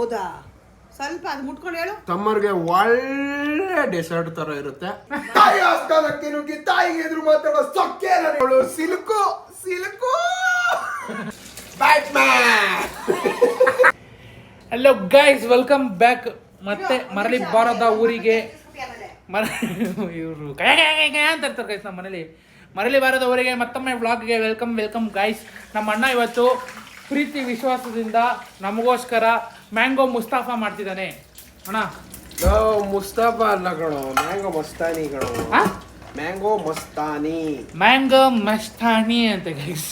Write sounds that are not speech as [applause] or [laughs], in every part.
ಹೌದಾ? ಸ್ವಲ್ಪ ಅದು ಮುಟ್ಕೊಂಡು ಹೇಳು. ತಮ್ಮರಿಗೆ ಒಳ್ಳೆ ಡೆಸರ್ಟ್ ತರ ಇರುತ್ತೆ. ತಾಯಿ ಆಸ್ಥಾನಕ್ಕೆ ನುಗ್ಗಿ ತಾಯಿಗೆ ಎದುರು ಮಾತಾಡೋ ಸೊಕ್ಕೆ ನನಗಳು ಸಿಲುಕು ಸಿಲುಕು! Batman! Hello guys welcome back ಮತ್ತೆ ಮರಳಿ ಬಾರದ ಊರಿಗೆ ಮರ ಇವರು ಅಂತ ಇರ್ತಾರೆ ಗೈಸ್ ನಮ್ಮ ಮನೇಲಿ ಮರಳಿ ಬಾರದ ಊರಿಗೆ ಮತ್ತೊಮ್ಮೆ ವ್ಲಾಗ್ಗೆ ವೆಲ್ಕಮ್ ವೆಲ್ಕಮ್ ಗೈಸ್ ನಮ್ಮ ಅಣ್ಣ ಇವತ್ತು ಪ್ರೀತಿ ವಿಶ್ವಾಸದಿಂದ ನಮಗೋಸ್ಕರ ಮ್ಯಾಂಗೋ ಮುಸ್ತಾಫಾ ಮಾಡ್ತಿದ್ದಾನೆ. ಅಣ್ಣ. ಮುಸ್ತಾಫಾ ಅಲ್ಲ ಕಣೋ ಮ್ಯಾಂಗೋ ಮಸ್ತಾನಿ ಕಣೋ. ಆ? ಮ್ಯಾಂಗೋ ಮಸ್ತಾನಿ. ಮ್ಯಾಂಗೋ ಮಸ್ತಾನಿ ಅಂತ ಗೈಸ್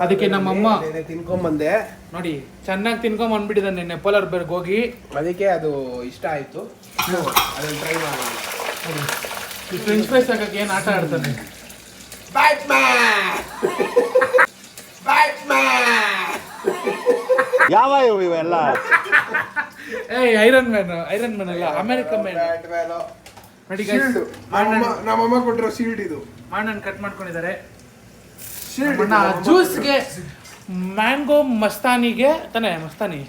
ಅದಕ್ಕೆ ನಮ್ಮಮ್ಮ ನೆನ್ನೆ ತಿನ್ಕೊಂಬಂದೆ. ನೋಡಿ ಚೆನ್ನಾಗಿ ತಿನ್ಕೊಂಡ್ ಬಂದ್ಬಿಟ್ಟಿದ್ದಾನೆ ನಿನ್ನೆ ಪೋಲಾರ್ ಬರ್ಗ್ ಹೋಗಿ. ಅದಕ್ಕೆ ಅದು ಇಷ್ಟ ಆಯ್ತು. ಅದನ್ನ ಟ್ರೈ ಮಾಡೋಣ. ಫ್ರೆಂಚ್ ಫ್ರೈಸ್ ಹಾಕಕ್ಕೆ ಏನು ಆಟ ಆಡ್ತಾನೆ? ಬ್ಯಾಟ್ಮ್ಯಾನ್ ಬ್ಯಾಟ್ಮ್ಯಾನ್ [laughs] ಯಾವ ಇವು ಇವೆಲ್ಲ? ಏಯ್ ಐರನ್ ಮ್ಯಾನ್ ಐರನ್ ಮ್ಯಾನ್ ಅಲ್ಲ ಅಮೆರಿಕ ಮ್ಯಾನ್ ನೋಡಿ guys, ಶೀಲ್ಡ್ ನಮ್ಮಮ್ಮ ಕೊಟ್ಟಿರೋ ಶೀಲ್ಡ್ ಇದು. ಅಣ್ಣನ ಕಟ್ ಮಾಡ್ಕೊಂಡಿದ್ದಾರೆ. ಶೀಲ್ಡ್ ಅಣ್ಣ ಜ್ಯೂಸ್ಗೆ ಮ್ಯಾಂಗೋ ಮಸ್ತಾನಿಗೆ ತಾನೇ ಮಸ್ತಾನಿ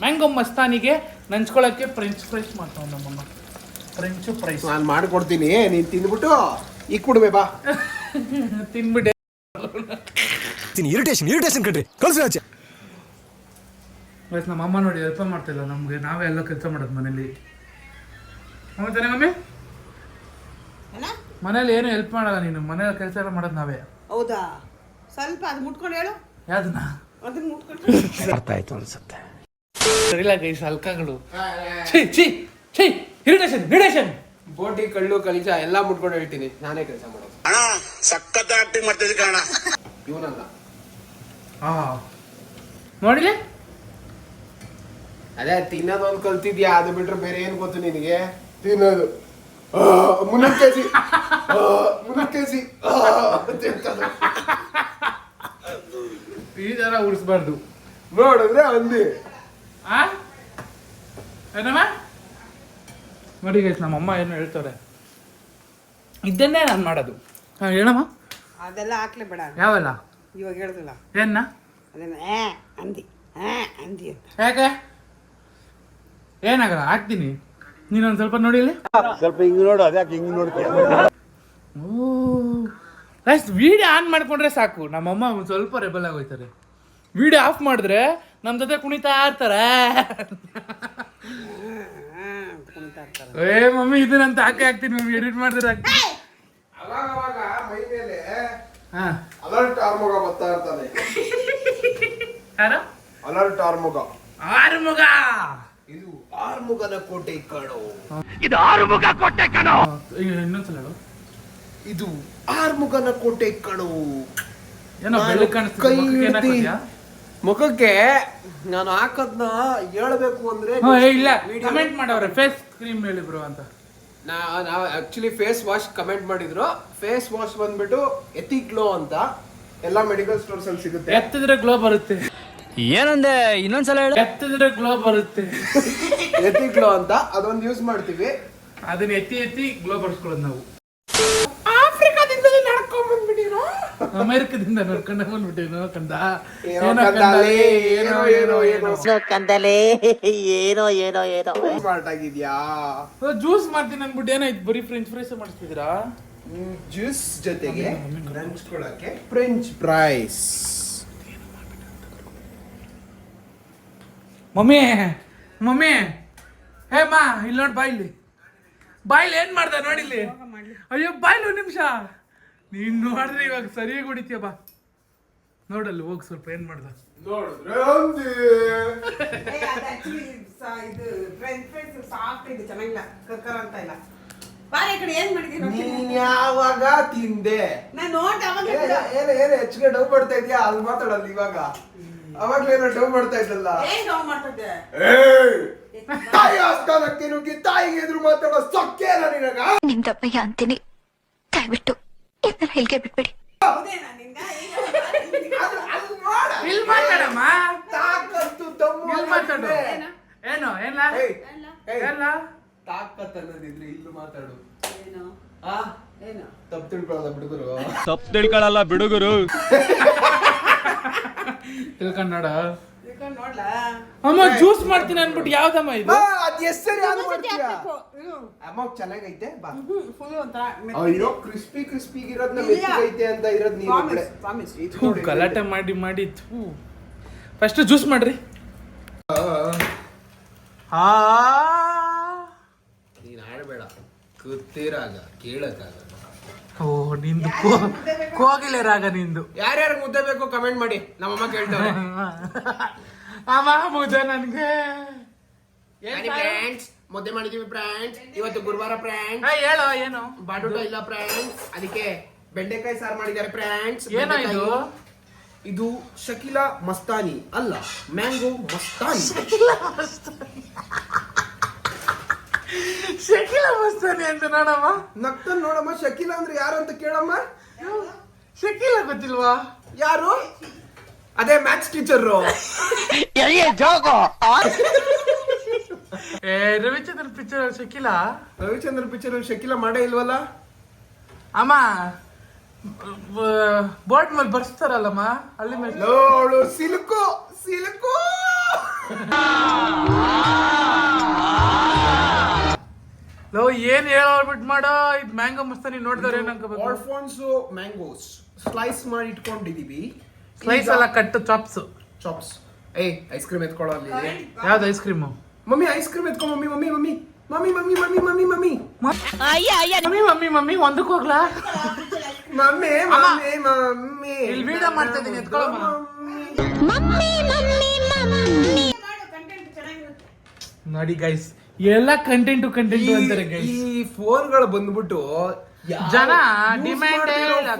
ಮ್ಯಾಂಗೋ ಮಸ್ತಾನಿಗೆ ನಂಚ್ಕೊಳ್ಳೋಕೆ ಫ್ರೆಂಚ್ ಫ್ರೈಸ್ ಮಾಡ್ತಾವೆ ನಮ್ಮಮ್ಮ ಫ್ರೆಂಚ್ ಫ್ರೈಸ್ ನಾನು ಮಾಡ್ಕೊಡ್ತೀನಿ ನೀನು ತಿಂದ್ಬಿಟ್ಟು ಈಗ ಕುಡ್ಬೇ ಬಾ. [laughs] ತಿನ್ಬಿಟ್ಟೆ. ಇರಿಟೇಷನ್ ಇರಿಟೇಷನ್ ಕಣ್ರಿ ಕಳ್ಸಿ ಆಚೆ. ಬಸ್ ನಮ್ಮ ಅಮ್ಮ ನೋಡಿ ಹೆಲ್ಪ್ ಮಾಡ್ತಿಲ್ಲ? ನಮಗೆ ನಾವೇ ಎಲ್ಲ ಕೆಲಸ ಮಾಡೋದು ಮನೇಲಿ. ತಾನೇ ಮಮ್ಮಿ? ಮನೇಲಿ ಏನು ಹೆಲ್ಪ್ ಮಾಡಲ್ಲ ನೀನು. ಮನೇಲಿ ಕೆಲಸ ಎಲ್ಲ ಮಾಡೋದು ನಾವೇ. ಹೌದಾ? ಸ್ವಲ್ಪ ಅದು ಮುಟ್ಕೊಂಡು ಹೇಳು. ಯಾವ್ದನ್ನ? ಅದನ್ನ ಮುಟ್ಕೊಂಡು ಅರ್ಥ ಆಯ್ತು ಅನ್ಸುತ್ತೆ. ಸರಿಲ್ಲ ಗೈಸ್ ಹಲ್ಕಗಳು. ಛೀ ಛೀ ಛೀ ಇರಿಟೇಷನ್ ಇರಿಟೇಷನ್ ಬೋಟಿ ಕಳ್ಳು ಕಲಿಜ ಎಲ್ಲ ಮುಟ್ಕೊಂಡು ಹೇಳ್ತೀನಿ. ನಾನೇ ಕೆಲಸ ಮಾಡೋದು. ಅಣ್ಣ ಸಖತ್ ಆಕ್ಟಿಂಗ್ ಮಾಡ್ತಿದ್ದೀನಿ ಕಣ ಇವನಲ್ಲ. ಹಾ ನೋಡಿಲಿ? ಅದೇ ತಿನ್ನೋದೊಂದು ಕಲ್ತಿದ್ಯಾ? ಅದು ಬಿಟ್ರೆ ಬೇರೆ ಏನ್ ಗೊತ್ತು ನಿನಗೆ? ತಿನ್ನೋದು. ಮುನ್ನ ಮುನ್ನೂರು ಕೆಜಿ. ಮುನ್ನೂರು ಕೆಜಿ. ಈ ತರ ಉಳಿಸ್ಬಾರ್ದು. ನೋಡಿದ್ರೆ ಅಂದಿ. ಏನಮ್ಮ? ನೋಡಿ ಗೈಸ್ ನಮ್ಮ ಅಮ್ಮ ಏನು ಹೇಳ್ತಾರೆ ಇದನ್ನೇ ನಾನು ಮಾಡೋದು. ಹಾಂ ಹೇಳಮ್ಮ. ಅದೆಲ್ಲ ಹಾಕ್ಲೇ ಬೇಡ. ಯಾವಲ್ಲ? ಇವಾಗ ಹೇಳ್ದಿಲ್ಲ. ಏನ ಅದನ್ನ ಅಂದಿ. ಹಾ ಅಂದಿ ಅಂತ. ಯಾಕೆ? ಏನಾಗಲ್ಲ ಹಾಕ್ತೀನಿ. ನೀನೊಂದು ಸ್ವಲ್ಪ ನೋಡಿ ಇಲ್ಲಿ. ಸ್ವಲ್ಪ ಹಿಂಗ್ ನೋಡು ಅದ್ಯಾಕೆ ಹಿಂಗ್ ನೋಡ್ತೀಯ? ಗೈಸ್ ವಿಡಿಯೋ ಆನ್ ಮಾಡ್ಕೊಂಡ್ರೆ ಸಾಕು. ನಮ್ಮಮ್ಮ ಒಂದು ಸ್ವಲ್ಪ ರೆಬಲ್ ಆಗೋಯ್ತಾರೆ. ವಿಡಿಯೋ ಆಫ್ ಮಾಡಿದ್ರೆ ನಮ್ಮ ಜೊತೆ ಕುಣಿತಾ ಇರ್ತಾರೆ. ಏ ಮಮ್ಮಿ ಇದನಂತ ಹಾಕಿ ಹಾಕ್ತೀನಿ. ಮಮ್ಮಿ ಎಡಿಟ್ ಮಾಡಿದ್ರೆ ಹಾಕ್ತೀನಿ ಅವಾಗ ಅವಾಗ ಮೈ ಮೇಲೆ ಹಾಂ. ಅಲರ್ಟ್ ಆರ್ಮುಗ ಬರ್ತಾ ಇರ್ತಾನೆ. ಯಾರು? ಅಲರ್ಟ್ ಆರ್ಮುಗ ಆರು ಮಗ ಇದು ಆರ್ಮುಗನ ಕೋಟೆ ಕಣೋ. ಈಗ ಇನ್ನೊಂದ್ಸಲ ಹೇಳು. ಇದು ಆರ್ಮುಗನ ಕೋಟೆ ಕಣೋ. ಏನೋ ಬೆಳಕು ಕಾಣಿಸ್ತಿದೆ ಕೈ ಮುಖಕ್ಕೆ ಏನ್ ಹಿಡ್ದಿ- ಮುಖಕ್ಕೆ ನಾನು ಹಾಕದ್ನ ಹೇಳ್ಬೇಕು ಅಂದ್ರೆ ಏ, ಇಲ್ಲ. ಕಮೆಂಟ್ ಮಾಡವ್ರೆ ಫೇಸ್ ಕ್ರೀಮ್ ಹೇಳಿ ಬ್ರೋ ಅಂತ. ನಾ- ನಾವು ಆಕ್ಚುಲಿ ಫೇಸ್ ವಾಶ್ ಕಮೆಂಟ್ ಮಾಡಿದ್ರು. ಫೇಸ್ ವಾಶ್ ಬಂದ್ಬಿಟ್ಟು ಎಥಿ ಗ್ಲೋ ಅಂತ. ಎಲ್ಲಾ ಮೆಡಿಕಲ್ ಸ್ಟೋರ್ಸ್ ಅಲ್ಲಿ ಸಿಗುತ್ತೆ. ಎತ್ತಿದ್ರೆ ಗ್ಲೋ ಬರುತ್ತೆ. ಏನಂದೆ? ಇನ್ನೊಂದ್ಸಲ ಹೇಳು. ಎತ್ತಿದ್ರೆ ಗ್ಲೋ ಬರುತ್ತೆ. ಎತ್ತಿ ಗ್ಲೋ ಅಂತ ಅದೊಂದು ಯೂಸ್ ಮಾಡ್ತೀವಿ. ಅದನ್ನ ಎತ್ತಿ ಎತ್ತಿ ಗ್ಲೋ ಬರ್ಸ್ಕೊಳ್ಳೋದು ನಾವು. ಆಫ್ರಿಕಾದಿಂದ ನಡ್ಕೊಂಡ್ ಬಂದ್ಬಿಟ್ಟಿರೋ? ಅಮೆರಿಕದಿಂದ ನಡ್ಕೊಂಡ ಬಂದ್ಬಿಟ್ಟಿರೋ ಕಂದ? ಏನೋ ಏನೋ ಏನೋ ಏನೋ ಏನೋ ಕಂದಲೆ ಏನೋ ಏನೋ ಏನೋ. ಸ್ಮಾರ್ಟ್ ಆಗಿದ್ಯಾ? ಜ್ಯೂಸ್ ಮಾಡ್ತೀನಿ ಅನ್ಬಿಟ್ಟು ಏನಾಯ್ತು? ಬರೀ ಫ್ರೆಂಚ್ ಫ್ರೈಸ್ ಮಾಡ್ತಿದ್ದೀರಾ ಜ್ಯೂಸ್ ಜೊತೆಗೆ ನಂಚ್ಕೊಳಕ್ಕೆ ಫ್ರೆಂಚ್ ಫ್ರೈಸ್ ಮಮ್ಮಿ ಮಮ್ಮಿ. ಹೇ ಮಾ ಇಲ್ಲಿ ನೋಡಿ ಬಾಯ್ಲಿ. ಬಾಯ್ಲಿ ಮಾಡ್ದೆ ನೋಡಿ ನೋಡಿಲ್ಲಿ ಅಯ್ಯೋ ಬಾಯ್ಲಿ ಒಂದು ನಿಮಿಷ. ನೀನು ನೋಡಿದ್ರೆ ಇವಾಗ ಸರಿಯಾಗಿ ಹೊಡಿತೀಯ ಬಾ. ನೋಡಲ್ಲಿ ಹೋಗಿ ಸ್ವಲ್ಪ ಏನು ಮಾಡ್ದೆ. ಏನ್ ಯಾವಾಗ ತಿಂದೆ? ನಾನ್ ಏನು ಏನು ಹೆಚ್ಚಿಗೆ ಡೌ ಮಾಡ್ತಾ ಇದೀಯಾ? ಅಲ್ಲಿ ಮಾತಾಡಲ್ಲ ಇವಾಗ. ಅವಾಗ್ಲೇನೋ ಡೌ ಮಾಡ್ತಾ ಇದ್ದಲ್ಲ! ತಾಯಿ ಆಸ್ಥಾನಕ್ಕೆ ನುಗ್ಗಿ ತಾಯಿಗೆ ಎದುರು ಮಾತಾಡೋ ಸೊಕ್ಕೆ ನಿನಗ? ನಿಮ್ ದಪ್ಪಯ್ಯ ಅಂತೀನಿ. ದಯವಿಟ್ಟು ಇದನ್ನ ಹೇಳ್ಗೆ ಬಿಟ್ಬಿಡಿ. ತಾಕತ್ತು ದಮ್ಮು ಇಲ್ಲಿ ಮಾತಾಡು. ಅನ್ನೋದಿದ್ರೆ- ಏನು? ತಾಕತ್ ಅನ್ನೋದಿದ್ರೆ ಇಲ್ಲೂ ಮಾತಾಡು. ಏನು? ಆ? ಏನು? ತಪ್ಪು ತಿಳ್ಕೊಳ್ಳೋದ ಹುಡುಗರು ತಪ್ಪು ತಿಳ್ಕೊಳಲ್ಲ ಬಿಡುಗರು. [laughs] ತಿಳ್ಕೊಂಡ್ ಅಮ್ಮ ಜ್ಯೂಸ್ ಮಾಡ್ತೀನಿ ಅನ್ಬಿಟ್ಟು ಯಾವ್ದಮ್ಮ ಇದು? ಅದ್ ಹೆಸರು ಯಾವ್ದು ಅಮ್ಮ ಚೆನ್ನಾಗೈತೆ ಬಾ. ಫುಲ್ ಅಯ್ಯೋ ಕ್ರಿಸ್ಪಿ ಕ್ರಿಸ್ಪಿ ಇರೋದ್ನ ಮೆತ್ತಗೈತೆ ಅಂತ ಇರೋದ್ ನೀವು ಗಲಾಟೆ ಮಾಡಿ ಮಾಡಿ ಥೂ. ಫಸ್ಟ್ ಜ್ಯೂಸ್ ಮಾಡ್ರಿ. ಹಾ ನೀನ್ ಆಡ್ಬೇಡ ಕೂತಿರಾಗ ಕೇಳಕ್ಕಾಗ ಓ ನಿಂದು ಕೋ- ಕೋಗಿಲೆ ರಾಗ ನಿಂದು. ಯಾರ್ಯಾರು ಮುದ್ದೆ ಬೇಕು ಕಮೆಂಟ್ ಮಾಡಿ. ನಮ್ಮಮ್ಮ ಕೇಳ್ತಾರೆ [laughs] ಅಮ್ಮ ಮುದ್ದೆ ನನ್ಗೆ. ಫ್ರೆಂಡ್ಸ್ ಮುದ್ದೆ ಮಾಡಿದೀವಿ ಫ್ರೆಂಡ್ಸ್ ಇವತ್ತು ಗುರುವಾರ ಫ್ರೆಂಡ್ಸ್ ಆ, ಹೇಳೋ ಏನು? ಬಾಡೂಟ ಇಲ್ಲ ಫ್ರೆಂಡ್ಸ್ ಅದಕ್ಕೆ ಬೆಂಡೆಕಾಯಿ ಸಾರು ಮಾಡಿದ್ದಾರೆ ಫ್ರೆಂಡ್ಸ್ ಏನೋ ಇದು? ಇದು ಶಕಿಲಾ ಮಸ್ತಾನಿ ಅಲ್ಲ ಮ್ಯಾಂಗೋ ಮಸ್ತಾನಿ. ಶಕಿಲ ಬಸ್ತಾನೆ ಅಂತ ನೋಡಮ್ಮ. ನಗ್ತಾನೆ ನೋಡಮ್ಮ ಶಕೀಲ ಅಂದ್ರೆ ಯಾರು ಅಂತ ಕೇಳಮ್ಮ? ಶಕಿಲ ಗೊತ್ತಿಲ್ವಾ? ಯಾರು? ಅದೇ ಮ್ಯಾಥ್ಸ್ ಟೀಚರ್. ಏ ರವಿಚಂದ್ರನ್ ಪಿಕ್ಚರ್ ಶಕಿಲ? ರವಿಚಂದ್ರ ಪಿಕ್ಚರ್ ಅಲ್ಲಿ ಶಕೀಲ ಮಾಡೇ ಇಲ್ವಲ್ಲ? ಅಮ್ಮ ಬೋರ್ಡ್ ಮೇಲೆ ಬರ್ಸ್ತಾರಲ್ಲಮ್ಮ ಅಲ್ಲಿ ಮೇಲೆ. ಸಿಲುಕು ಸಿಲುಕು! ಸಿಲ್ಕು ಲೋ ಏನ್ ಹೇಳ್ಬಿಟ್ ಮಾಡೋ ಇದು ಮ್ಯಾಂಗೋ ಮಸ್ತಾನಿ ನೋಡಿದವ್ರೆ ಏನ್ ಅನ್ಕೋಬೇಕು ಆಲ್ಫೋನ್ಸೋ ಮ್ಯಾಂಗೋಸ್. ಸ್ಲೈಸ್ ಮಾಡಿ ಇಟ್ಕೊಂಡಿದೀವಿ. ಸ್ಲೈಸ್ ಎಲ್ಲ ಕಟ್ ಚಾಪ್ಸ್ ಚಾಪ್ಸ್ ಏ ಐಸ್ ಕ್ರೀಮ್ ಎತ್ಕೊಳ್ಳೋ ಅಲ್ಲಿ. ಯಾವ್ದು ice cream mummy ice cream ಎತ್ಕೊ mummy mummy mummy. Mummy mummy mummy mummy mummy. Mummy mummy mummy ಒಂದಕ್ಕೆ ಹೋಗ್ಲಾ? Mummy mummy mummy. ಇಲ್ಲಿ ವಿಡಿಯೋ ಮಾಡ್ತಾ ಇದೀನಿ ಎತ್ಕೊಳಮ್ಮ. ಕಂಟೆಂಟ್ ಚೆನ್ನಾಗಿರುತ್ತೆ. ನೋಡಿ ಗೈಸ್ ಎಲ್ಲ ಕಂಟೆಂಟು ಕಂಟೆಂಟ್ ಅಂತಾರೆ ಈ- ಗೈಸ್ ಈ ಫೋನ್ಗಳು ಬಂದ್ಬಿಟ್ಟು ಜನ ಡಿಮ್ಯಾಂಡ್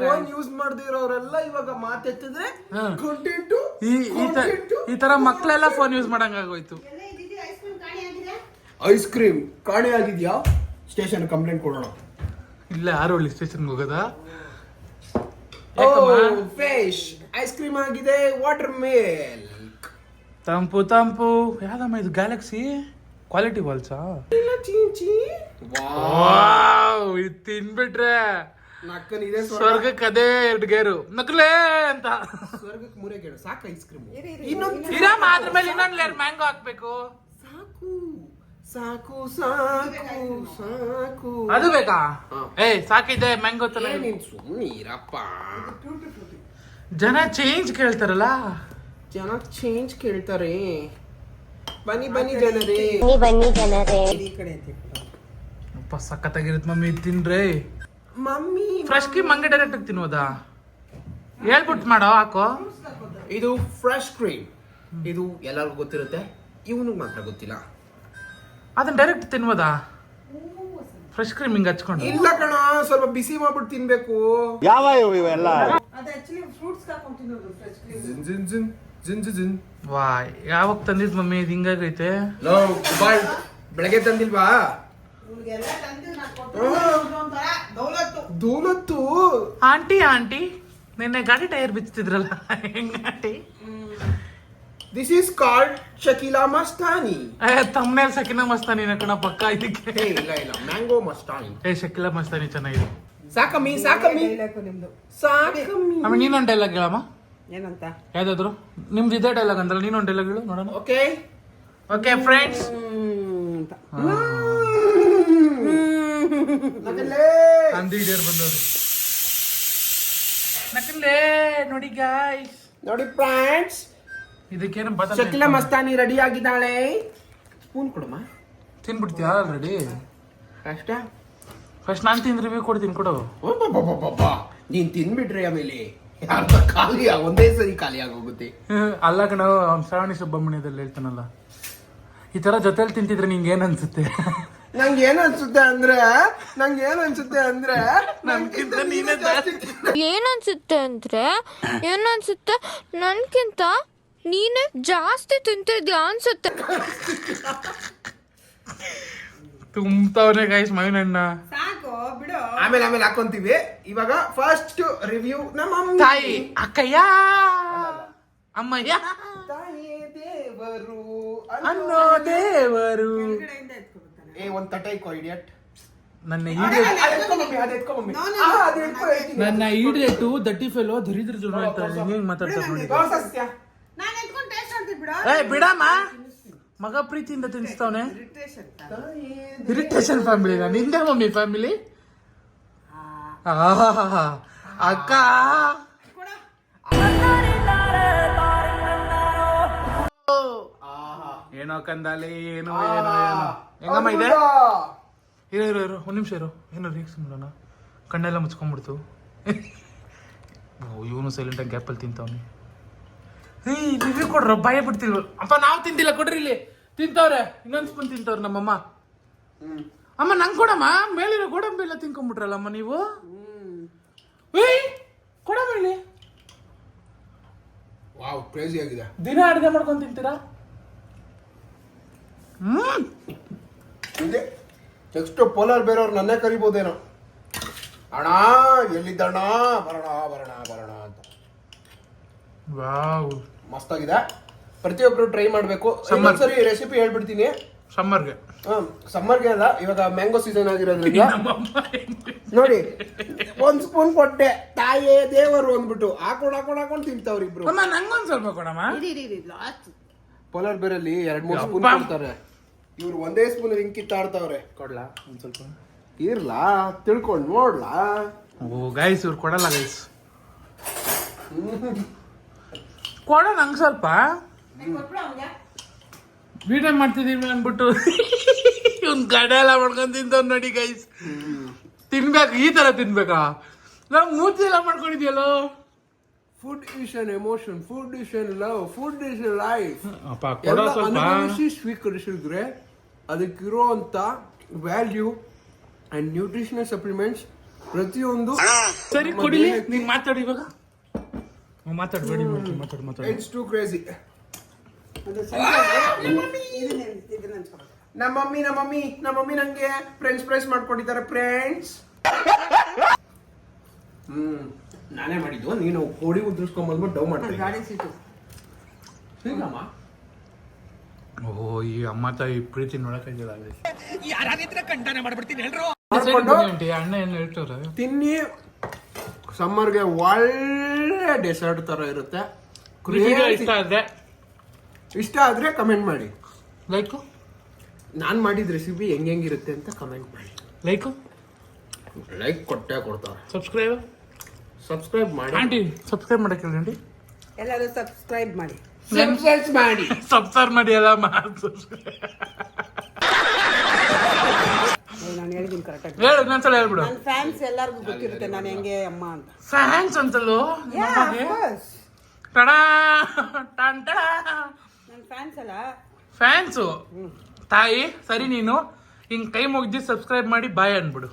ಫೋನ್ ಯೂಸ್ ಮಾಡ್ದಿರೋರೆಲ್ಲ ಇವಾಗ ಮಾತೆತ್ತಿದ್ರೆ ಹಾ. ಕಂಟೆಂಟ್ ಈ ಈ ತ- ಈ ತರ ಮಕ್ಕಳೆಲ್ಲ ಫೋನ್ ಯೂಸ್ ಮಾಡಂಗಾಗೋಯ್ತು. ಐಸ್ ಕ್ರೀಮ್ ಕಾಣೆ ಆಗಿದ್ಯಾ? ಸ್ಟೇಷನ್ ಕಂಪ್ಲೇಂಟ್ ಕೊಡೋಣ. ಇಲ್ಲ ಆರೋಳಿ ಸ್ಟೇಷನ್ಗೆ ಹೋಗೋದಾ? ಹೋಗದ ಫಿಶ್ ಐಸ್ ಕ್ರೀಮ್ ಆಗಿದೆ ವಾಟರ್ ಮೇಲ್ ತಂಪು ತಂಪು. ಯಾವ್ದಮ್ಮ ಇದು ಗ್ಯಾಲಕ್ಸಿ ಕ್ವಾಲಿಟಿ ವಾಲ್ಸಾ ವಾವ್ ಇದು ತಿನ್ಬಿಟ್ರೆ. ಸ್ವರ್ಗ ಸ್ವರ್ಗಕ್ಕೆ ಅದೇ ಎರಡು ಗೇರು. ನಕಲೇ ಅಂತ. ಸ್ವರ್ಗಕ್ಕೆ ಮೂರೇ ಕೇಳು ಸಾಕು ಐಸ್ ಕ್ರೀಮ್ ಇನ್ನೊಂದು ಇರಮ್ಮ ಅದ್ರ ಮೇಲೆ ಇನ್ನೊಂದು ಮ್ಯಾಂಗೋ ಹಾಕ್ಬೇಕು. ಸಾಕು ಸಾಕು ಸಾಕು ಸಾಕು. ಅದು ಬೇಕಾ. ಏ ಸಾಕಿದೆ ಮ್ಯಾಂಗೋ ತರ ನೀನು ನೀನ್ ಸುಮ್ಮನೆ ಇರಪ್ಪ. ಜನ ಚೇಂಜ್ ಕೇಳ್ತಾರಲ್ಲ? ಜನ ಚೇಂಜ್ ಕೇಳ್ತಾರೆ. ಬನ್ನಿ ಬನ್ನಿ ಜನರೇ. ಈ ಕಡೆ ಅಂತ ಇಟ್ಕೊ. ಅಪ್ಪ ಸಖತ್ತಾಗಿರುತ್ತೆ ಮಮ್ಮಿ ಇದ್ ತಿನ್ರಿ. ಮಮ್ಮಿ ಫ್ರೆಶ್ ಕ್ರೀಮ್ ಹಂಗೆ ಡೈರೆಕ್ಟ್ ತಿನ್ನೋದಾ ಹೇಳ್ಬಿಟ್ಟು ಮಾಡೋ ಹಾಕೋ. ಇದು ಫ್ರೆಶ್ ಕ್ರೀಮ್ ಇದು ಎಲ್ಲರಿಗೂ ಗೊತ್ತಿರುತ್ತೆ ಇವನಿಗೆ ಮಾತ್ರ ಗೊತ್ತಿಲ್ಲ. ಅದನ್ನ ಡೈರೆಕ್ಟ್ ತಿನ್ಬೋದಾ ಫ್ರೆಶ್ ಕ್ರೀಮ್ ಹಿಂಗೆ ಹಚ್ಕೊಂಡು. ಇಲ್ಲ ಕಣ ಸ್ವಲ್ಪ ಬಿಸಿ ಮಾಡ್ಬಿಟ್ಟು ತಿನ್ಬೇಕು. ಯಾವ ಇವೆಲ್ಲ? ಅದು ಆಕ್ಚುಲಿ ಫ್ರೂಟ್ಸ್ ಹಾಕೊಂಡು ತಿನ್ನೋದು ಫ್ರೆಶ್ ಕ್ರೀಮ್ ಜಿನ್ ಜಿ ಜಿನ್. ವಾ ಯಾವಾಗ ತಂದಿದ್ ಮಮ್ಮಿ? ಇದು ಹಿಂಗಾಗೈತೆ. ಲೋ ಬೆಳಗ್ಗೆ ತಂದಿಲ್ವಾ? ನಾನು ದೌಲತ್ತು. ಆಂಟಿ ಆಂಟಿ ನಿನ್ನೆ ಗಾಡಿ ಟೈರ್ ಬಿಚ್ತಿದ್ರಲ್ಲ ಹೆಂಗ aunty? This is called Shakeela Mastani ತಮ್ಮನೇ Sakina Mastani ಕಣ ಪಕ್ಕ ಇದಕ್ಕೆ. ಹೇ ಇಲ್ಲ ಇಲ್ಲ ಮ್ಯಾಂಗೋ ಮಸ್ತಾನಿ ಏ ಶಕಿಲ ಮಸ್ತಾನಿ ಚೆನ್ನಾಗಿದೆ. ಸಾಕಮ್ಮಿ ಸಾಕಮ್ಮಿ. ಸಾಕಮ್ಮಿ. ಆಮೇಲೆ ನೀನೊಂದು ಡೈಲಾಗ್ ಹೇಳಮ್ಮ? ಏನಂತ? ಯಾವ್ದಾದ್ರು? ನಿಮ್ದು ಇದೇ ಡೈಲಾಗ್ ಅಂತಲ್ಲ ನೀನೊಂದು ಡೈಲಾಗ್ ಹೇಳು ನೋಡೋಣ. ಓಕೆ ಓಕೆ ಫ್ರೆಂಡ್ಸ್ ಅಂದಿ ಹಿಡಿಯರ್ ಬಂದವ್ರು. ನಕಲ್ಲೇ ನೋಡಿ ಗಾಯ್ಸ್ ನೋಡಿ ಫ್ರೆಂಡ್ಸ್ ಇದಕ್ಕೇನು ಬದ ಶಕೀಲಾ ಮಸ್ತಾನಿ ರೆಡಿ ಆಗಿದ್ದಾಳೆ ಸ್ಪೂನ್ ಕೊಡಮ್ಮ. ತಿನ್ಬಿಡ್ತೀಯಾ ಆಲ್ರೆಡಿ ಅಷ್ಟ? ಫಸ್ಟ್ ನಾನು ತಿಂದ್ರಿ ಕೊಡ್ತೀನಿ ಕೊಡು ನೀನು ನೀನ್ ತಿನ್ಬಿಟ್ರೆ ಆಮೇಲೆ. ಅರ್ಧ ಖಾಲಿ ಆಗ್- ಒಂದೇ ಸರಿ ಖಾಲಿ ಆಗೋಗುತ್ತೆ. ಅಲ್ಲ ಕಣ ಶ್ರಾವಣಿ ಸುಬ್ರಹ್ಮಣ್ಯದಲ್ಲಿ ಹೇಳ್ತಾನಲ್ಲ. ಈ ತರ ಜೊತೆಲಿ ತಿಂತಿದ್ರೆ ನಿಂಗೆ ಏನ್ ಅನ್ಸುತ್ತೆ? ನಂಗೆ ಏನ್ ಅನ್ಸುತ್ತೆ ಅಂದ್ರೆ ನಂಗೆ ಏನ್ ಅನ್ಸುತ್ತೆ ಅಂದ್ರೆ ನನ್ಗಿಂತ ನೀನೇ ಜಾಸ್ತಿ ಏನನ್ಸುತ್ತೆ ಅಂದ್ರೆ ಏನನ್ಸುತ್ತೆ ನನ್ಕಿಂತ ನೀನೇ ಜಾಸ್ತಿ ತಿಂತಿದ್ಯಾ ಅನ್ಸುತ್ತೆ. [laughs] ತುಂಬ್ತವ್ರೆ ಗೈಸ್ ಮೈನ್ ಅಣ್ಣ ಸಾಕು ಬಿಡು. ಆಮೇಲೆ ಆಮೇಲೆ ಹಾಕೊಂತೀವಿ. ಇವಾಗ ಫಸ್ಟ್ ರಿವ್ಯೂ ನಮ್ಮ ಅಮ್ಮ. ತಾಯಿ ಅಕ್ಕಯ್ಯ. ಅಮ್ಮಯ್ಯ. ತಾಯಿ ದೇವರು ಅನ್ನೋ ದೇವರು. ಏ ಒಂದ್ ತಟೆ ಇಕ್ಕೋ ಇಡಿಯಟ್ ನನ್ನ ನನ್ನ ಈಡೇಟು ದಟ್ಟಿ ಫೆಲೋ ದರಿದ್ರ ಜನ ಅಂತ ಹೆಂಗ್ ಮಾತಾಡ್ತಾರೆ ನೋಡಿ. ನಾನು ಎತ್ಕೊಂಡು ಟೇಸ್ಟ್ ಮಾಡ್ತೀನಿ ಬಿಡು. ಏ ಬಿಡಮ್ಮ. ಮಗ ಪ್ರೀತಿಯಿಂದ ತಿನ್ಸ್ತಾವನೆ ಇರಿಟೇಷನ್ ಫ್ಯಾಮಿಲಿ ನಿಂದೆ ಮಮ್ಮಿ ಫ್ಯಾಮಿಲಿ ಅಕ್ಕ? ಏನೋ ಕಂದಾಲಿ ಏನೋ ಏನೋ ಏನೋ. ಹೆಂಗಮ್ಮ ಇದೆ? ಇರೋ ಇರೋ ಇರೋ. ಒಂದು ನಿಮಿಷ ಇರೋ. ಏನೋ ರಿಯಾಕ್ಷನ್ ಮಾಡೋಣ. ಕಣ್ಣೆಲ್ಲ ಮುಚ್ಕೊಂಡ್ಬಿಡ್ತು. ಇವನು ಸೈಲೆಂಟ್ ಆಗಿ ಗ್ಯಾಪಲ್ಲಿ ತಿಂತವನಿ. ಏಯ್ ಬಿಬಿ ಕೊಡ್ರ ಭಯ ಬಿಡ್ತಿಲ್ವ? ಅಪ್ಪ ನಾವು ತಿಂತಿಲ್ಲ ಕೊಡ್ರಿ ಇಲ್ಲಿ. ತಿಂತವ್ರೆ ಇನ್ನೊಂದ್ ಸ್ಪೂನ್ ತಿಂತವ್ರೆ ನಮ್ಮಮ್ಮ. ಅಮ್ಮ ನಂಗೆ ಕೊಡಮ್ಮ ಮೇಲಿರೋ ಗೋಡಂಬಿ ಎಲ್ಲ ತಿನ್ಕೊಂಡ್ಬಿಟ್ರಲ್ಲಮ್ಮ ನೀವು? ಏಯ್ ಕೊಡಮ್ಮ ಇಲ್ಲಿ. ವಾವ್ ಕ್ರೇಜಿ ಆಗಿದೆ. ದಿನ ಅಡುಗೆ ಮಾಡ್ಕೊಂಡು ತಿಂತೀರಾ? ಹ್ಮ್. ಇದೆ. ನೆಕ್ಸ್ಟ್ ಪೋಲಾರ್ ಬೇರೆಯವ್ರು ನನ್ನೇ ಕರಿಬೋದೇನೋ. ಅಣ್ಣ ಎಲ್ಲಿದ್ದಣ್ಣ? ಬರೋಣ ಬರೋಣ. ವಾವ್. ಮಸ್ತಾಗಿದೆ. ಪ್ರತಿಯೊಬ್ರು ಟ್ರೈ ಮಾಡಬೇಕು. ಸರಿ ರೆಸಿಪಿ ಹೇಳ್ಬಿಡ್ತೀನಿ. ಸಮ್ಮರ್ಗೆ ಸಮ್ಮರ್ಗೆ ಅಲ್ಲ ಇವಾಗ ಮ್ಯಾಂಗೋ ಸೀಸನ್ ಆಗಿರೋದ್ರಿಂದ. ನೋಡಿ ಒಂದ್ ಸ್ಪೂನ್ ಕೊಟ್ಟೆ. ತಾಯೇ ದೇವರು ಅಂದ್ಬಿಟ್ಟು. ಹಾಕೊಂಡು ಹಾಕೊಂಡು ಹಾಕೊಂಡ್ ತಿಂತಾವ್ರಿ ಇಬ್ರು. ಅಮ್ಮ ನಂಗೊಂದ್ ಸ್ವಲ್ಪ ಕೊಡಮ್ಮ. ಇರಿ ಇರಿ ಇರಿ ಲಾಸ್ಟ್ ಪೋಲಾರ್ ಬೇರಲ್ಲಿ ಎರಡ್ ಮೂರು ಸ್ಪೂನ್. ಕೊಡ್ತಾರೆ. ಇವ್ರು ಒಂದೇ ಸ್ಪೂನ್ ಹಿಂಗ್ ಕಿತ್ತಾಡ್ತಾವ್ರೆ. ಕೊಡ್ಲಾ? ಒಂದ್ ಸ್ವಲ್ಪ. ಇರ್ಲಾ? ತಿಳ್ಕೊಂಡು ನೋಡ್ಲಾ? ಓ ಗೈಸ್ ಇವ್ರು ಕೊಡಲ್ಲ ಗೈಸ್ ಕೊಡ ನಂಗೆ ಸ್ವಲ್ಪ. ವಿಡಿಯೋ ಮಾಡ್ತಿದೀವಿ ಅಂದ್ಬಿಟ್ಟು. ಇವ್ನ್ ಗಡೆ ಎಲ್ಲ ಮಾಡ್ಕೊಂಡು ತಿಂತವ್ ನೋಡಿ ಗೈಸ್ ತಿನ್ಬೇಕು ಈ ತರ ತಿನ್ಬೇಕಾ? ನಾವು ಮೂರ್ತಿ ಎಲ್ಲ ಮಾಡ್ಕೊಂಡಿದ್ಯಲ್ಲೋ? Food is an emotion food is an love food is life ಅಪ್ಪ ಅದಕ್ಕಿರೋ ಸ್ವಲ್ಪ. ಅನುಭವಿಸಿ ಸ್ವೀಕರಿಸಿದ್ರೆ ಅದಕ್ಕಿರುವಂತ ವ್ಯಾಲ್ಯೂ ಅಂಡ್ ನ್ಯೂಟ್ರಿಷನಲ್ ಸಪ್ಲಿಮೆಂಟ್ಸ್ ಪ್ರತಿಯೊಂದು ಸರಿ ಕೊಡಿ ನೀವು ಮಾತಾಡಿ ಇವಾಗ. ಹ್ಮ್, ಮಾತಾಡು ಮಾತಾಡಿ ಇಟ್ಸ್ ಟು ಕ್ರೇಜಿ ಅದು. ನಮ್ಮ ಮಮ್ಮಿ ನಮ್ಮ ಮಮ್ಮಿ ನಮ್ಮ ಮಮ್ಮಿ ನಂಗೆ ಫ್ರೆಂಚ್ ಫ್ರೈಸ್ ಮಾಡ್ಕೊಂಡಿದ್ದಾರೆ ಫ್ರೆಂಡ್ಸ್ ಹ್ಮ್ ನಾನೇ ಮಾಡಿದ್ದು. ನೀನು ಕೋಡಿ ಉದ್ರಿಸ್ಕೊಂಡ್ ಬಂದ್ಬಿಟ್ಟು ಡವ್ ಮಾಡ್ತೀನಿ ಗಾಡಿ ಸೀಟು. ಹೀಗಮ್ಮ ಓ ಈ ಅಮ್ಮ ತಾಯಿ ಪ್ರೀತಿ ನೋಡಕ್ಕಾಗಿಲ್ಲ ಮಾಡ್ಕೊಂಡು ಅಣ್ಣ ಏನು ಹೇಳ್ತಾರೆ ತಿನ್ನಿ. ಸಮ್ಮರ್ಗೆ ಒಳ್ಳೆ ಡೆಸರ್ಟ್ ತರ ಇರುತ್ತೆ. ವಿಡಿಯೋ. ಇಷ್ಟ ಆದ್ರೆ? ಇಷ್ಟ ಆದ್ರೆ ಕಮೆಂಟ್ ಮಾಡಿ. ಲೈಕು ನಾನು ಮಾಡಿದ ರೆಸಿಪಿ ಹೆಂಗೆ ಹೆಂಗಿರುತ್ತೆ ಅಂತ ಕಮೆಂಟ್ ಮಾಡಿ. ಲೈಕು ಲೈಕ್ ಕೊಟ್ಟೆ ಕೊಡ್ತಾರೆ. ಸಬ್ಸ್ಕ್ರೈಬ್ ಸಬ್ಸ್ಕ್ರೈಬ್ ಮಾಡಿ. ಆಂಟಿ ಸಬ್ಸ್ಕ್ರೈಬ್ ಮಾಡಕ್ಕೆ ಆಂಟಿ ಎಲ್ಲರೂ ಸಬ್ಸ್ಕ್ರೈಬ್ ಮಾಡಿ. ಸಬ್ಸ್ಕ್ರೈಬ್ ಮಾಡಿ. ಸಬ್ಸ್ಕ್ರೈಬ್ ಮಾಡಿ ಎಲ್ಲ ಹೇಳಿದ್ದೀನಿ ಕರೆಕ್ಟಾಗಿ ಹೇಳು ಇನ್ನೊಂದ್ಸಲ ಹೇಳ್ಬಿಡು. ನನ್ನ ಫ್ಯಾನ್ಸ್ ಎಲ್ಲರಿಗೂ ಗೊತ್ತಿರುತ್ತೆ ನಾನು ಹೆಂಗೆ ಅಮ್ಮ ಅಂತ. ಫ್ಯಾನ್ಸ್ ಅಂತಲೋ ಟಡಾ ಟನ್ ಟಡಾ ನನ್ನ ಫ್ಯಾನ್ಸ್ ಅಲ್ಲ. ಫ್ಯಾನ್ಸು ತಾಯಿ ಸರಿ ನೀನು. ಹಿಂಗ್ ಕೈ ಮುಗಿದು ಸಬ್ಸ್ಕ್ರೈಬ್ ಮಾಡಿ ಬಾಯ್ ಅನ್ಬಿಡು.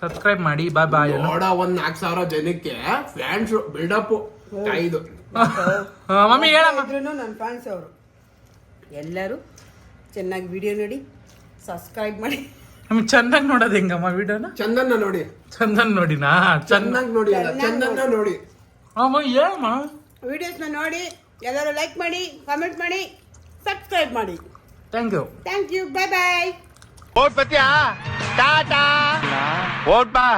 ಸಬ್ಸ್ಕ್ರೈಬ್ ಮಾಡಿ ಬಾಯ್ ಬಾಯ್ ನೋಡ ಒಂದ್ ನಾಲ್ಕು ಸಾವಿರ ಜನಕ್ಕೆ ಫ್ಯಾನ್ಸ್ ಬಿಲ್ಡಪ್ ತಾಯಿದು ಮಮ್ಮಿ ಹೇಳಮ್ಮ. ನನ್ನ ಫ್ಯಾನ್ಸ್ ಅವರು. ಎಲ್ಲರೂ ಚೆನ್ನಾಗಿ ವಿಡಿಯೋ ನೋಡಿ. ಸಬ್ಸ್ಕ್ರೈಬ್ ಮಾಡಿ. ನಮ್ಗೆ ಚಂದನ್ ನೋಡೋದು ಹೆಂಗಮ್ಮ ವಿಡಿಯೋನ? ಚಂದನ್ನ ನೋಡಿ. ಚಂದನ್ ನೋಡಿನಾ? ಚಂದ ಚೆನ್ನಾಗಿ ನೋಡಿ ಅಲ್ಲ ಚಂದನ್ನ ನೋಡಿ. ಅಮ್ಮ ವಿಡಿಯೋಸ್ ವಿಡಿಯೋಸ್ನ ನೋಡಿ. ಎಲ್ಲರೂ ಲೈಕ್ ಮಾಡಿ ಕಾಮೆಂಟ್ ಮಾಡಿ ಸಬ್ಸ್ಕ್ರೈಬ್ ಮಾಡಿ. Thank you thank you bye bye vote ಪತಿಯಾ ಟಾಟಾ. ಓಟ್ ಬಾ.